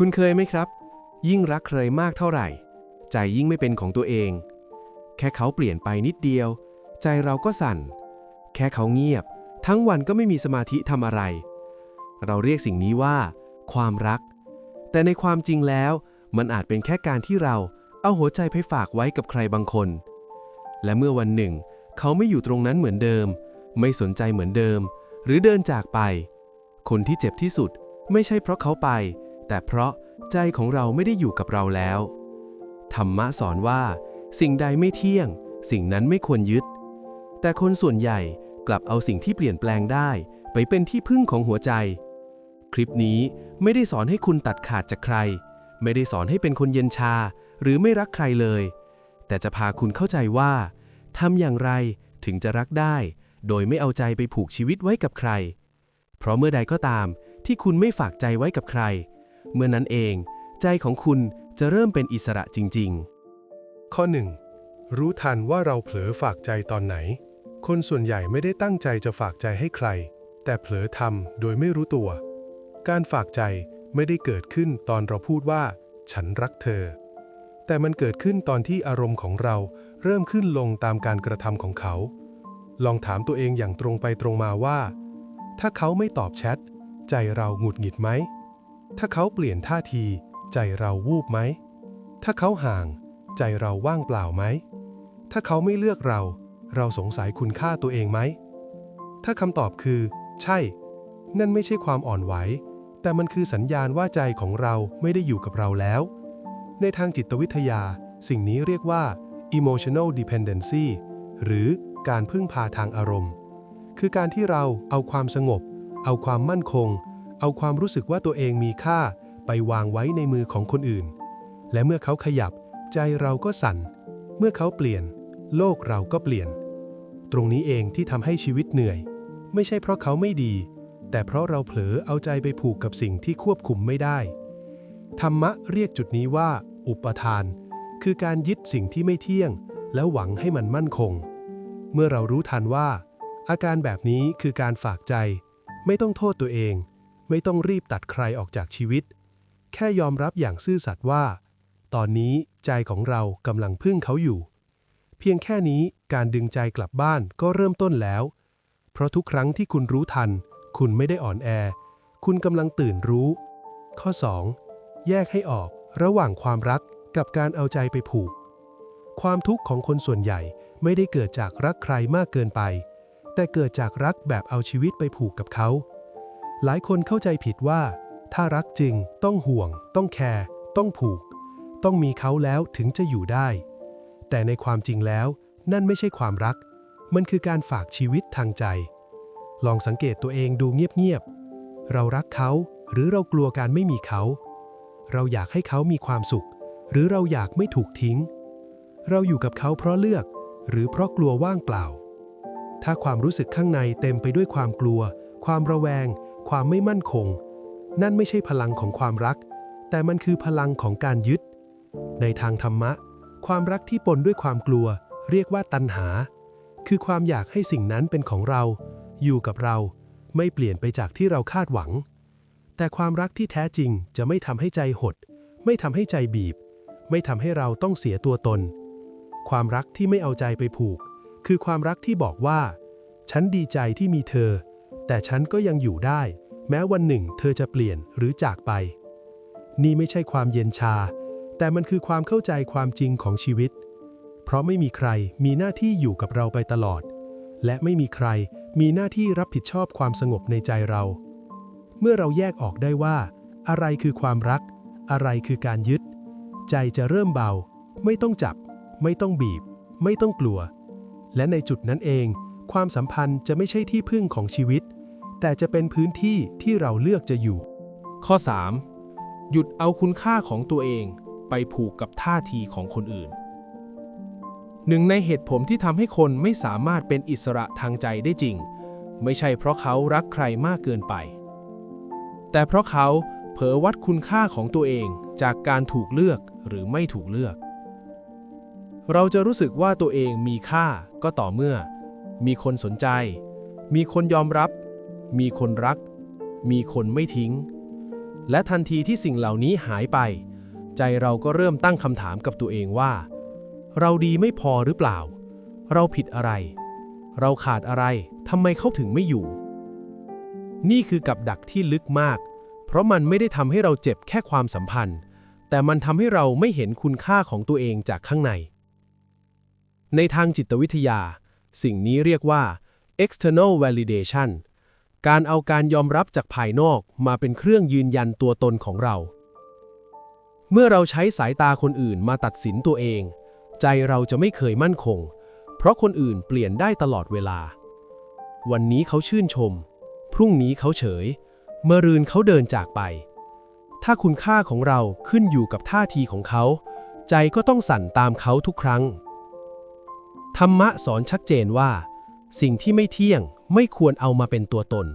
คุณเคยไหมครับ ยิ่งรักใครมากเท่าไหร่ ใจยิ่งไม่เป็นของตัวเอง แค่เขาเปลี่ยนไปนิดเดียว ใจเราก็สั่น แค่เขาเงียบ ทั้งวันก็ไม่มีสมาธิทำอะไร เราเรียกสิ่งนี้ว่า ความรัก แต่ในความจริงแล้ว มันอาจเป็นแค่การที่เราเอาหัวใจไปฝากไว้กับใครบางคน และเมื่อวันหนึ่ง เขาไม่อยู่ตรงนั้นเหมือนเดิม ไม่สนใจเหมือนเดิม หรือเดินจากไป คนที่เจ็บที่สุดไม่ใช่เพราะเขาไป แต่เพราะใจของเราไม่ได้อยู่กับเราแล้ว ธรรมะสอนว่า สิ่งใดไม่เที่ยง สิ่งนั้นไม่ควรยึด แต่คนส่วนใหญ่กลับเอาสิ่งที่เปลี่ยนแปลงได้ ไปเป็นที่พึ่งของหัวใจ คลิปนี้ไม่ได้สอนให้คุณตัดขาดจากใคร ไม่ได้สอนให้เป็นคนเย็นชา หรือไม่รักใครเลย แต่จะพาคุณเข้าใจว่าทำอย่างไรถึงจะรักได้ โดยไม่เอาใจไปผูกชีวิตไว้กับใคร เพราะเมื่อใดก็ตามที่คุณไม่ฝากใจไว้กับใคร เมื่อนั้นเอง ใจของคุณจะเริ่มเป็นอิสระจริง ๆ ข้อ 1. รู้ทันว่าเราเผลอฝากใจตอนไหน คนส่วนใหญ่ไม่ได้ตั้งใจจะฝากใจให้ใคร แต่เผลอทำโดยไม่รู้ตัว การฝากใจไม่ได้เกิดขึ้นตอนเราพูดว่า ฉันรักเธอ แต่มันเกิดขึ้นตอนที่อารมณ์ของเราเริ่มขึ้นลงตามการกระทำของเขา ลองถามตัวเองอย่างตรงไปตรงมาว่า ถ้าเขาไม่ตอบแชท ใจเราหงุดหงิดไหม ถ้าเขาเปลี่ยนท่าที ใจเราวูบไหม ถ้าเขาห่าง ใจเราว่างเปล่าไหม ถ้าเขาไม่เลือกเรา เราสงสัยคุณค่าตัวเองไหม ถ้าคำตอบคือ ใช่ นั่นไม่ใช่ความอ่อนไหว แต่มันคือสัญญาณว่าใจของเราไม่ได้อยู่กับเราแล้ว ในทางจิตวิทยา สิ่งนี้เรียกว่า emotional dependency หรือการพึ่งพาทางอารมณ์ คือการที่เราเอาความสงบ เอาความมั่นคง เอาความรู้สึกว่าตัวเองมีค่า ไปวางไว้ในมือของคนอื่น และเมื่อเขาขยับ ใจเราก็สั่น เมื่อเขาเปลี่ยน โลกเราก็เปลี่ยน ตรงนี้เองที่ทำให้ชีวิตเหนื่อย ไม่ใช่เพราะเขาไม่ดี แต่เพราะเราเผลอเอาใจไปผูกกับสิ่งที่ควบคุมไม่ได้ ธรรมะเรียกจุดนี้ว่า อุปทาน คือการยึดสิ่งที่ไม่เที่ยง แล้วหวังให้มันมั่นคง เมื่อเรารู้ทันว่า อาการแบบนี้คือการฝากใจ ไม่ต้องโทษตัวเอง ไม่ต้องรีบตัดใครออกจากชีวิต แค่ยอมรับอย่างซื่อสัตย์ว่า ตอนนี้ใจของเรากำลังพึ่งเขาอยู่ เพียงแค่นี้การดึงใจกลับบ้านก็เริ่มต้นแล้ว เพราะทุกครั้งที่คุณรู้ทัน คุณไม่ได้อ่อนแอ คุณกำลังตื่นรู้ ข้อ 2. แยกให้ออก ระหว่างความรักกับการเอาใจไปผูก ความทุกข์ของคนส่วนใหญ่ไม่ได้เกิดจากรักใครมากเกินไป แต่เกิดจากรักแบบเอาชีวิตไปผูกกับเขา หลายคนเข้าใจผิดว่า ถ้ารักจริงต้องห่วง ต้องแคร์ต้องผูก ต้องมีเขาแล้วถึงจะอยู่ได้ แต่ในความจริงแล้วนั่นไม่ใช่ความรัก มันคือการฝากชีวิตทางใจ ลองสังเกตตัวเองดูเงียบๆเรารักเขาหรือเรากลัวการไม่มีเขา เราอยากให้เขามีความสุข หรือเราอยากไม่ถูกทิ้ง เราอยู่กับเขาเพราะเลือก หรือเพราะกลัวว่างเปล่า ถ้าความรู้สึกข้างในเต็มไปด้วยความกลัว ความระแวง ความไม่มั่นคง นั่นไม่ใช่พลังของความรัก แต่มันคือพลังของการยึด ในทางธรรมะ ความรักที่ปนด้วยความกลัว เรียกว่าตัณหา คือความอยากให้สิ่งนั้นเป็นของเรา อยู่กับเรา ไม่เปลี่ยนไปจากที่เราคาดหวัง แต่ความรักที่แท้จริงจะไม่ทำให้ใจหด ไม่ทำให้ใจบีบ ไม่ทำให้เราต้องเสียตัวตน ความรักที่ไม่เอาใจไปผูก คือความรักที่บอกว่า ฉันดีใจที่มีเธอ แต่ฉันก็ยังอยู่ได้ แม้วันหนึ่งเธอจะเปลี่ยนหรือจากไป นี่ไม่ใช่ความเย็นชา แต่มันคือความเข้าใจความจริงของชีวิต เพราะไม่มีใครมีหน้าที่อยู่กับเราไปตลอด และไม่มีใครมีหน้าที่รับผิดชอบความสงบในใจเรา เมื่อเราแยกออกได้ว่า อะไรคือความรัก อะไรคือการยึด ใจจะเริ่มเบา ไม่ต้องจับ ไม่ต้องบีบ ไม่ต้องกลัว และในจุดนั้นเอง ความสัมพันธ์จะไม่ใช่ที่พึ่งของชีวิต แต่จะเป็นพื้นที่ที่เราเลือกจะอยู่ ข้อ 3. หยุดเอาคุณค่าของตัวเอง ไปผูกกับท่าทีของคนอื่น หนึ่งในเหตุผลที่ทำให้คนไม่สามารถเป็นอิสระทางใจได้จริง ไม่ใช่เพราะเขารักใครมากเกินไป แต่เพราะเขาเผลอวัดคุณค่าของตัวเองจากการถูกเลือกหรือไม่ถูกเลือก เราจะรู้สึกว่าตัวเองมีค่าก็ต่อเมื่อ มีคนสนใจ มีคนยอมรับ มีคนรัก มีคนไม่ทิ้ง และทันทีที่สิ่งเหล่านี้หายไป ใจเราก็เริ่มตั้งคำถามกับตัวเองว่า เราดีไม่พอหรือเปล่า เราผิดอะไร เราขาดอะไรทำไมเขาถึงไม่อยู่ นี่คือกับดักที่ลึกมาก เพราะมันไม่ได้ทำให้เราเจ็บแค่ความสัมพันธ์ แต่มันทำให้เราไม่เห็นคุณค่าของตัวเองจากข้างใน ในทางจิตวิทยา สิ่งนี้เรียกว่า external validation การเอาการยอมรับจากภายนอกมาเป็นเครื่องยืนยันตัวตนของเรา เมื่อเราใช้สายตาคนอื่นมาตัดสินตัวเอง ใจเราจะไม่เคยมั่นคง เพราะคนอื่นเปลี่ยนได้ตลอดเวลา วันนี้เขาชื่นชม พรุ่งนี้เขาเฉย เมื่อรืนเขาเดินจากไป ถ้าคุณค่าของเราขึ้นอยู่กับท่าทีของเขา ใจก็ต้องสั่นตามเขาทุกครั้ง ธรรมะสอนชัดเจนว่า สิ่งที่ไม่เที่ยงไม่ควรเอามาเป็นตัวตน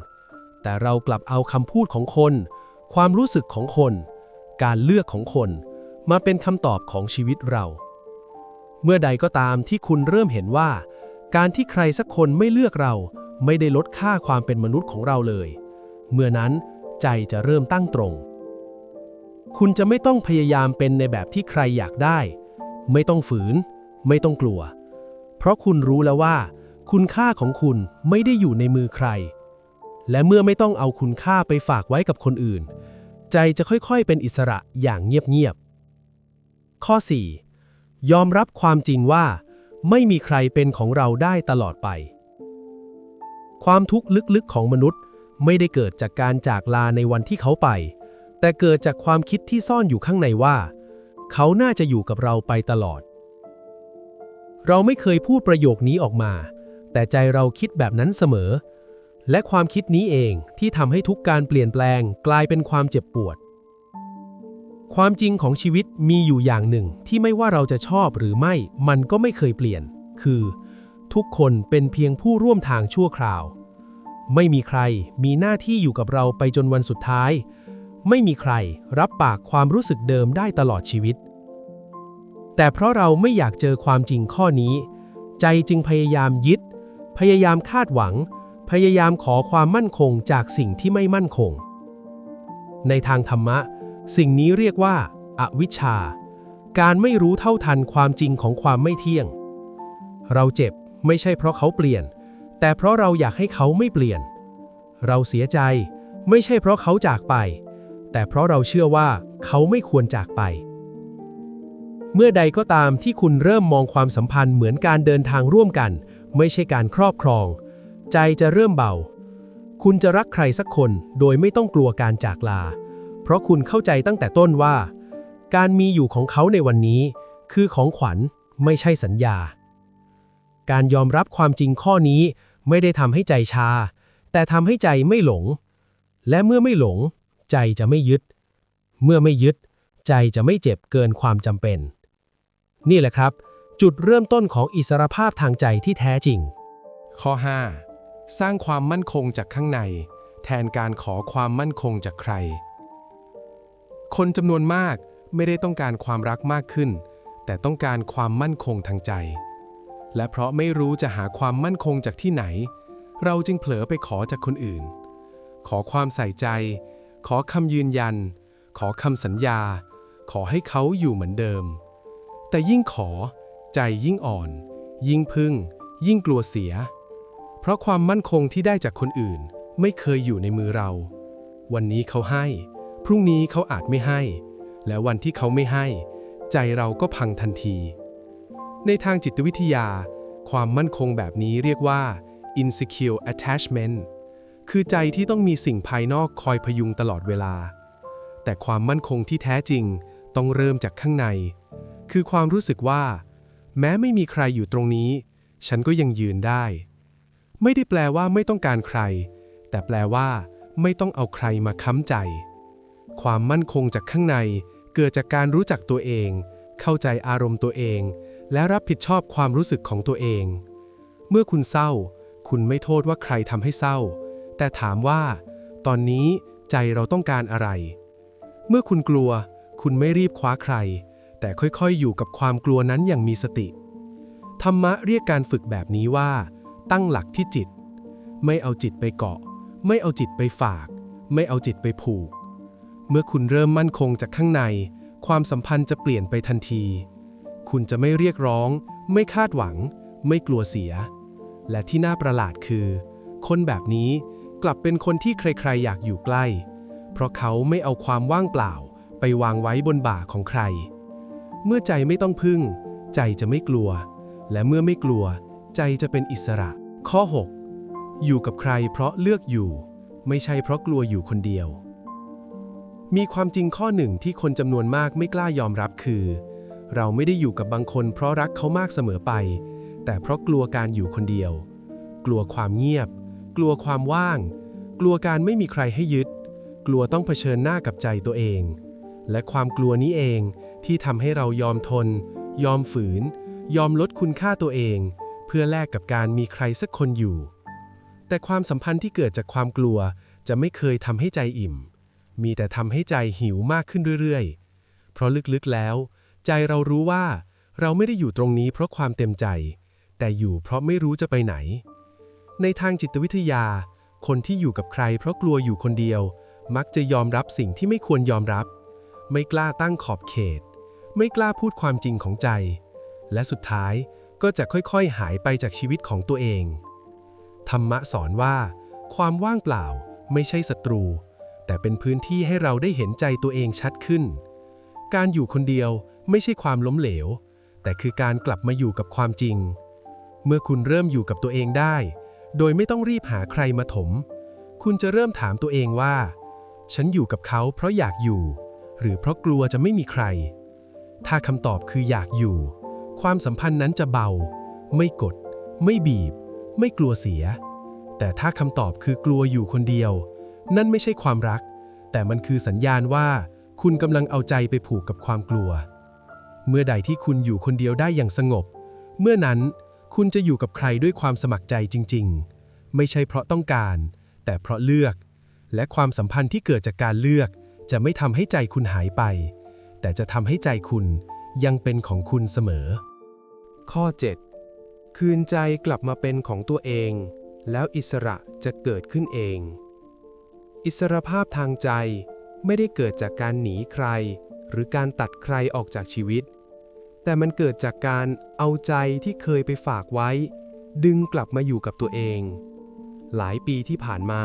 แต่เรากลับเอาคำพูดของคน ความรู้สึกของคน การเลือกของคน มาเป็นคำตอบของชีวิตเรา เมื่อใดก็ตามที่คุณเริ่มเห็นว่า การที่ใครสักคนไม่เลือกเรา ไม่ได้ลดค่าความเป็นมนุษย์ของเราเลย เมื่อนั้นใจจะเริ่มตั้งตรง คุณจะไม่ต้องพยายามเป็นในแบบที่ใครอยากได้ ไม่ต้องฝืน ไม่ต้องกลัว เพราะคุณรู้แล้วว่า คุณค่าของคุณไม่ได้อยู่ในมือใคร และเมื่อไม่ต้องเอาคุณค่าไปฝากไว้กับคนอื่น ใจจะค่อยๆ เป็นอิสระอย่างเงียบๆ ข้อ 4. ยอมรับความจริงว่า ไม่มีใครเป็นของเราได้ตลอดไป ความทุกข์ลึกๆของมนุษย์ ไม่ได้เกิดจากการจากลาในวันที่เขาไป แต่เกิดจากความคิดที่ซ่อนอยู่ข้างในว่า เขาน่าจะอยู่กับเราไปตลอด เราไม่เคยพูดประโยคนี้ออกมา แต่ใจเราคิดแบบนั้นเสมอ และความคิดนี้เองที่ทำให้ทุกการเปลี่ยนแปลงกลายเป็นความเจ็บปวด ความจริงของชีวิตมีอยู่อย่างหนึ่งที่ไม่ว่าเราจะชอบหรือไม่มันก็ไม่เคยเปลี่ยน คือ ทุกคนเป็นเพียงผู้ร่วมทางชั่วคราว ไม่มีใครมีหน้าที่อยู่กับเราไปจนวันสุดท้าย ไม่มีใครรับปากความรู้สึกเดิมได้ตลอดชีวิต แต่เพราะเราไม่อยากเจอความจริงข้อนี้ ใจจึงพยายามยึด พยายามคาดหวัง พยายามขอความมั่นคงจากสิ่งที่ไม่มั่นคง ในทางธรรมะ สิ่งนี้เรียกว่าอาวิชชา การไม่รู้เท่าทันความจริงของความไม่เที่ยง เราเจ็บไม่ใช่เพราะเขาเปลี่ยน แต่เพราะเราอยากให้เขาไม่เปลี่ยน เราเสียใจ ไม่ใช่เพราะเขาจากไป แต่เพราะเราเชื่อว่าเขาไม่ควรจากไป เมื่อใดก็ตามที่คุณเริ่มมองความสัมพันธ์เหมือนการเดินทางร่วมกัน ไม่ใช่การครอบครอง ใจจะเริ่มเบา คุณจะรักใครสักคนโดยไม่ต้องกลัวการจากลา เพราะคุณเข้าใจตั้งแต่ต้นว่า การมีอยู่ของเขาในวันนี้ คือของขวัญไม่ใช่สัญญา การยอมรับความจริงข้อนี้ ไม่ได้ทำให้ใจชา แต่ทำให้ใจไม่หลง และเมื่อไม่หลง ใจจะไม่ยึด เมื่อไม่ยึด ใจจะไม่เจ็บเกินความจำเป็น นี่แหละครับ จุดเริ่มต้นของอิสรภาพทางใจที่แท้จริง ข้อ 5. สร้างความมั่นคงจากข้างใน แทนการขอความมั่นคงจากใคร คนจำนวนมากไม่ได้ต้องการความรักมากขึ้น แต่ต้องการความมั่นคงทางใจ และเพราะไม่รู้จะหาความมั่นคงจากที่ไหน เราจึงเผลอไปขอจากคนอื่น ขอความใส่ใจ ขอคำยืนยัน ขอคำสัญญา ขอให้เขาอยู่เหมือนเดิม แต่ยิ่งขอ ใจยิ่งอ่อน ยิ่งพึ่ง ยิ่งกลัวเสีย เพราะความมั่นคงที่ได้จากคนอื่น ไม่เคยอยู่ในมือเรา วันนี้เขาให้ พรุ่งนี้เขาอาจไม่ให้ และวันที่เขาไม่ให้ ใจเราก็พังทันที ในทางจิตวิทยา ความมั่นคงแบบนี้เรียกว่า insecure attachment คือใจที่ต้องมีสิ่งภายนอกคอยพยุงตลอดเวลา แต่ความมั่นคงที่แท้จริงต้องเริ่มจากข้างใน คือความรู้สึกว่า แม้ไม่มีใครอยู่ตรงนี้ ฉันก็ยังยืนได้ ไม่ได้แปลว่าไม่ต้องการใคร แต่แปลว่า ไม่ต้องเอาใครมาค้ำใจ ความมั่นคงจากข้างในเกิดจากการรู้จักตัวเอง เข้าใจอารมณ์ตัวเอง และรับผิดชอบความรู้สึกของตัวเอง เมื่อคุณเศร้า คุณไม่โทษว่าใครทำให้เศร้า แต่ถามว่า ตอนนี้ใจเราต้องการอะไร เมื่อคุณกลัว คุณไม่รีบคว้าใคร แต่ค่อยๆอยู่กับความกลัวนั้นอย่างมีสติ ธรรมะเรียกการฝึกแบบนี้ว่า ตั้งหลักที่จิต ไม่เอาจิตไปเกาะ ไม่เอาจิตไปฝาก ไม่เอาจิตไปผูก เมื่อคุณเริ่มมั่นคงจากข้างใน ความสัมพันธ์จะเปลี่ยนไปทันที คุณจะไม่เรียกร้อง ไม่คาดหวัง ไม่กลัวเสีย และที่น่าประหลาดคือ คนแบบนี้กลับเป็นคนที่ใครๆ อยากอยู่ใกล้ เพราะเขาไม่เอาความว่างเปล่า ไปวางไว้บนบ่าของใคร เมื่อใจไม่ต้องพึ่ง ใจจะไม่กลัว และเมื่อไม่กลัว ใจจะเป็นอิสระ ข้อ 6 อยู่กับใครเพราะเลือกอยู่ ไม่ใช่เพราะกลัวอยู่คนเดียว มีความจริงข้อหนึ่งที่คนจำนวนมากไม่กล้ายอมรับคือ เราไม่ได้อยู่กับบางคนเพราะรักเขามากเสมอไป แต่เพราะกลัวการอยู่คนเดียว กลัวความเงียบ กลัวความว่าง กลัวการไม่มีใครให้ยึด กลัวต้องเผชิญหน้ากับใจตัวเอง และความกลัวนี้เองที่ทำให้เรายอมทน ยอมฝืน ยอมลดคุณค่าตัวเอง เพื่อแลกกับการมีใครสักคนอยู่ แต่ความสัมพันธ์ที่เกิดจากความกลัวจะไม่เคยทำให้ใจอิ่ม มีแต่ทำให้ใจหิวมากขึ้นเรื่อยๆ เพราะลึกๆแล้ว ใจเรารู้ว่า เราไม่ได้อยู่ตรงนี้เพราะความเต็มใจ แต่อยู่เพราะไม่รู้จะไปไหน ในทางจิตวิทยา คนที่อยู่กับใครเพราะกลัวอยู่คนเดียว มักจะยอมรับสิ่งที่ไม่ควรยอมรับ ไม่กล้าตั้งขอบเขต ไม่กล้าพูดความจริงของใจ และสุดท้ายก็จะค่อยๆ หายไปจากชีวิตของตัวเอง ธรรมะสอนว่า ความว่างเปล่าไม่ใช่ศัตรู แต่เป็นพื้นที่ให้เราได้เห็นใจตัวเองชัดขึ้น การอยู่คนเดียว ไม่ใช่ความล้มเหลว แต่คือการกลับมาอยู่กับความจริง เมื่อคุณเริ่มอยู่กับตัวเองได้ โดยไม่ต้องรีบหาใครมาถม คุณจะเริ่มถามตัวเองว่า ฉันอยู่กับเขาเพราะอยากอยู่ หรือเพราะกลัวจะไม่มีใคร ถ้าคำตอบคืออยากอยู่ ความสัมพันธ์นั้นจะเบา ไม่กด ไม่บีบ ไม่กลัวเสีย แต่ถ้าคำตอบคือกลัวอยู่คนเดียว นั่นไม่ใช่ความรัก แต่มันคือสัญญาณว่าคุณกำลังเอาใจไปผูกกับความกลัว เมื่อใดที่คุณอยู่คนเดียวได้อย่างสงบ เมื่อนั้นคุณจะอยู่กับใครด้วยความสมัครใจจริง ๆ ไม่ใช่เพราะต้องการ แต่เพราะเลือก และความสัมพันธ์ที่เกิดจากการเลือก จะไม่ทำให้ใจคุณหายไป แต่จะทำให้ใจคุณยังเป็นของคุณเสมอ ข้อ 7 คืนใจกลับมาเป็นของตัวเอง แล้วอิสระจะเกิดขึ้นเอง อิสรภาพทางใจไม่ได้เกิดจากการหนีใคร หรือการตัดใครออกจากชีวิต แต่มันเกิดจากการเอาใจที่เคยไปฝากไว้ ดึงกลับมาอยู่กับตัวเอง หลายปีที่ผ่านมา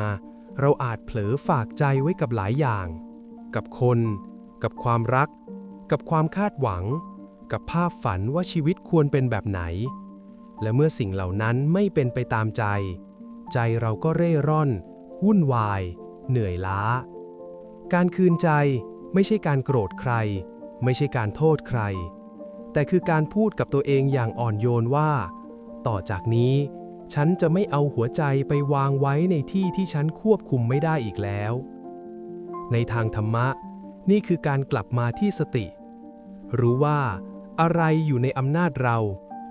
เราอาจเผลอฝากใจไว้กับหลายอย่าง กับคน กับความรัก กับความคาดหวัง กับภาพฝันว่าชีวิตควรเป็นแบบไหน และเมื่อสิ่งเหล่านั้นไม่เป็นไปตามใจ ใจเราก็เร่ร่อน วุ่นวาย เหนื่อยล้า การคืนใจ ไม่ใช่การโกรธใคร ไม่ใช่การโทษใคร แต่คือการพูดกับตัวเองอย่างอ่อนโยนว่า ต่อจากนี้ ฉันจะไม่เอาหัวใจไปวางไว้ในที่ที่ฉันควบคุมไม่ได้อีกแล้ว ในทางธรรมะ นี่คือการกลับมาที่สติ รู้ว่าอะไรอยู่ในอำนาจเรา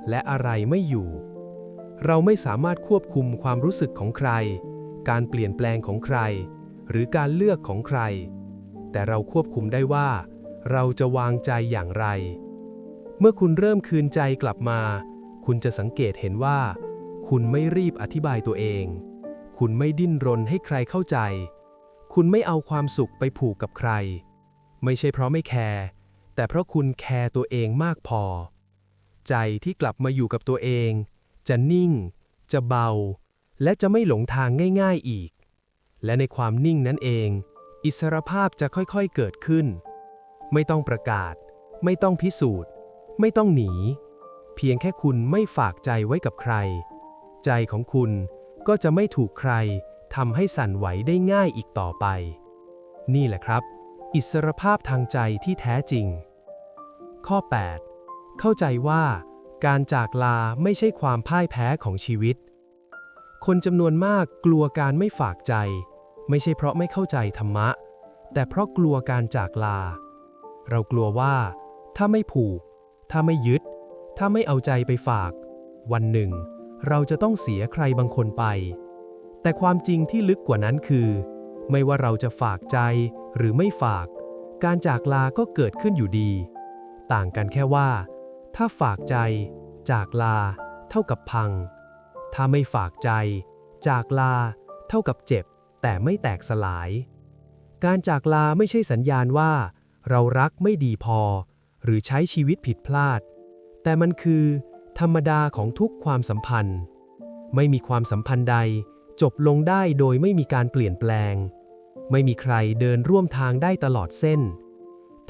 และอะไรไม่อยู่ เราไม่สามารถควบคุมความรู้สึกของใคร การเปลี่ยนแปลงของใคร หรือการเลือกของใคร แต่เราควบคุมได้ว่า เราจะวางใจอย่างไร เมื่อคุณเริ่มคืนใจกลับมา คุณจะสังเกตเห็นว่า คุณไม่รีบอธิบายตัวเอง คุณไม่ดิ้นรนให้ใครเข้าใจ คุณไม่เอาความสุขไปผูกกับใคร ไม่ใช่เพราะไม่แคร์แต่เพราะคุณแคร์ตัวเองมากพอ ใจที่กลับมาอยู่กับตัวเอง จะนิ่ง จะเบา และจะไม่หลงทางง่าย ๆอีก และในความนิ่งนั้นเอง อิสรภาพจะค่อยๆเกิดขึ้น ไม่ต้องประกาศ ไม่ต้องพิสูจน์ ไม่ต้องหนี เพียงแค่คุณไม่ฝากใจไว้กับใคร ใจของคุณก็จะไม่ถูกใครทำให้สั่นไหวได้ง่ายอีกต่อไป นี่แหละครับ อิสรภาพทางใจที่แท้จริง ข้อ 8 เข้าใจว่า การจากลาไม่ใช่ความพ่ายแพ้ของชีวิต คนจำนวนมากกลัวการไม่ฝากใจ ไม่ใช่เพราะไม่เข้าใจธรรมะ แต่เพราะกลัวการจากลา เรากลัวว่า ถ้าไม่ผูก ถ้าไม่ยึด ถ้าไม่เอาใจไปฝาก วันหนึ่ง เราจะต้องเสียใครบางคนไป แต่ความจริงที่ลึกกว่านั้นคือ ไม่ว่าเราจะฝากใจหรือไม่ฝาก การจากลาก็เกิดขึ้นอยู่ดี ต่างกันแค่ว่า ถ้าฝากใจ จากลา เท่ากับพัง ถ้าไม่ฝากใจ จากลา เท่ากับเจ็บ แต่ไม่แตกสลาย การจากลาไม่ใช่สัญญาณว่า เรารักไม่ดีพอ หรือใช้ชีวิตผิดพลาด แต่มันคือ ธรรมดาของทุกความสัมพันธ์ ไม่มีความสัมพันธ์ใด จบลงได้โดยไม่มีการเปลี่ยนแปลง ไม่มีใครเดินร่วมทางได้ตลอดเส้น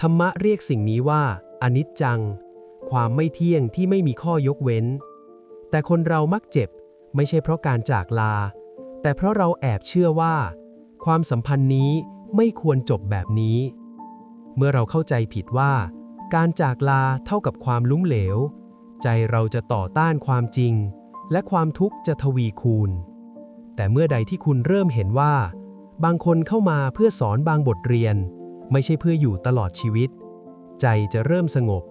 ธรรมะเรียกสิ่งนี้ว่า อนิจจัง ความไม่เที่ยงที่ไม่มีข้อยกเว้น แต่คนเรามักเจ็บ ไม่ใช่เพราะการจากลา แต่เพราะเราแอบเชื่อว่า ความสัมพันธ์นี้ไม่ควรจบแบบนี้ เมื่อเราเข้าใจผิดว่า การจากลาเท่ากับความลุ้มเหลว ใจเราจะต่อต้านความจริง และความทุกข์จะทวีคูณ แต่เมื่อใดที่คุณเริ่มเห็นว่า บางคนเข้ามาเพื่อสอนบางบทเรียน ไม่ใช่เพื่ออยู่ตลอดชีวิต ใจจะเริ่มสงบ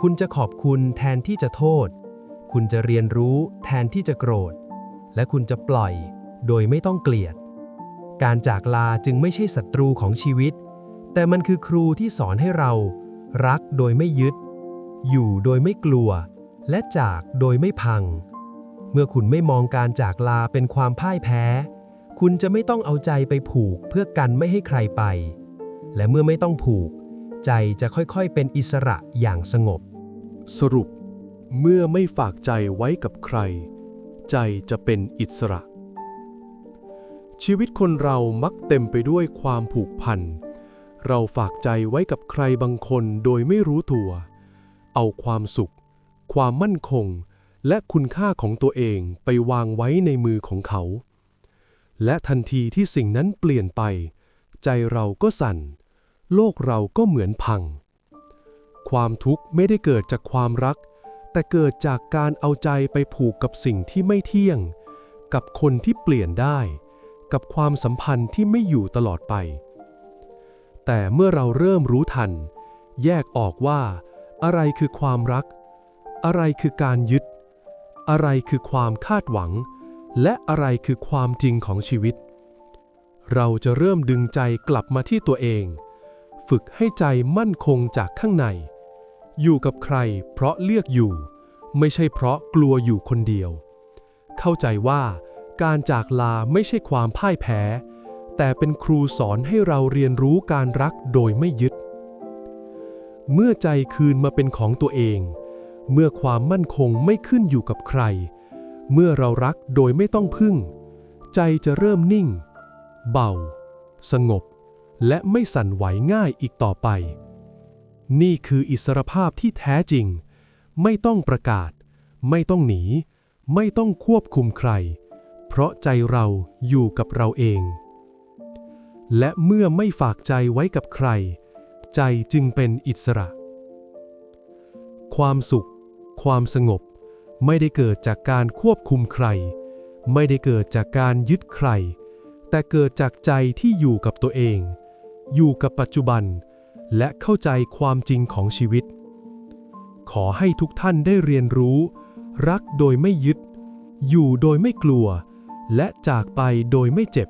คุณจะขอบคุณแทนที่จะโทษ คุณจะเรียนรู้แทนที่จะโกรธ และคุณจะปล่อย โดยไม่ต้องเกลียด การจากลาจึงไม่ใช่ศัตรูของชีวิต แต่มันคือครูที่สอนให้เรา รักโดยไม่ยึด อยู่โดยไม่กลัว และจากโดยไม่พัง เมื่อคุณไม่มองการจากลาเป็นความพ่ายแพ้ คุณจะไม่ต้องเอาใจไปผูกเพื่อกันไม่ให้ใครไป และเมื่อไม่ต้องผูก ใจจะค่อยๆ เป็นอิสระอย่างสงบ สรุป เมื่อไม่ฝากใจไว้กับใคร ใจจะเป็นอิสระ ชีวิตคนเรามักเต็มไปด้วยความผูกพัน เราฝากใจไว้กับใครบางคนโดยไม่รู้ตัว เอาความสุข ความมั่นคง และคุณค่าของตัวเองไปวางไว้ในมือของเขา และทันทีที่สิ่งนั้นเปลี่ยนไป ใจเราก็สั่น โลกเราก็เหมือนพัง ความทุกข์ไม่ได้เกิดจากความรัก แต่เกิดจากการเอาใจไปผูกกับสิ่งที่ไม่เที่ยง กับคนที่เปลี่ยนได้ กับความสัมพันธ์ที่ไม่อยู่ตลอดไป แต่เมื่อเราเริ่มรู้ทัน แยกออกว่า อะไรคือความรัก อะไรคือการยึด อะไรคือความคาดหวัง และอะไรคือความจริงของชีวิต เราจะเริ่มดึงใจกลับมาที่ตัวเอง ฝึกให้ใจมั่นคงจากข้างใน อยู่กับใครเพราะเลือกอยู่ ไม่ใช่เพราะกลัวอยู่คนเดียว เข้าใจว่า การจากลาไม่ใช่ความพ่ายแพ้ แต่เป็นครูสอนให้เราเรียนรู้การรักโดยไม่ยึด เมื่อใจคืนมาเป็นของตัวเอง เมื่อความมั่นคงไม่ขึ้นอยู่กับใคร เมื่อเรารักโดยไม่ต้องพึ่ง ใจจะเริ่มนิ่ง เบา สงบ และไม่สั่นไหวง่ายอีกต่อไป นี่คืออิสรภาพที่แท้จริง ไม่ต้องประกาศ ไม่ต้องหนี ไม่ต้องควบคุมใคร เพราะใจเราอยู่กับเราเอง และเมื่อไม่ฝากใจไว้กับใคร ใจจึงเป็นอิสระ ความสุข ความสงบ ไม่ได้เกิดจากการควบคุมใคร ไม่ได้เกิดจากการยึดใคร แต่เกิดจากใจที่อยู่กับตัวเอง อยู่กับปัจจุบัน และเข้าใจความจริงของชีวิต ขอให้ทุกท่านได้เรียนรู้ รักโดยไม่ยึด อยู่โดยไม่กลัว และจากไปโดยไม่เจ็บ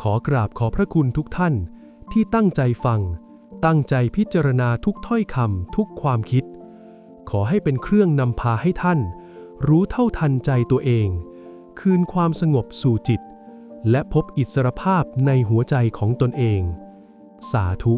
ขอกราบขอพระคุณทุกท่านที่ตั้งใจฟัง ตั้งใจพิจารณาทุกถ้อยคำทุกความคิด ขอให้เป็นเครื่องนำพาให้ท่าน รู้เท่าทันใจตัวเอง คืนความสงบสู่จิต และพบอิสรภาพในหัวใจของตนเอง สาธุ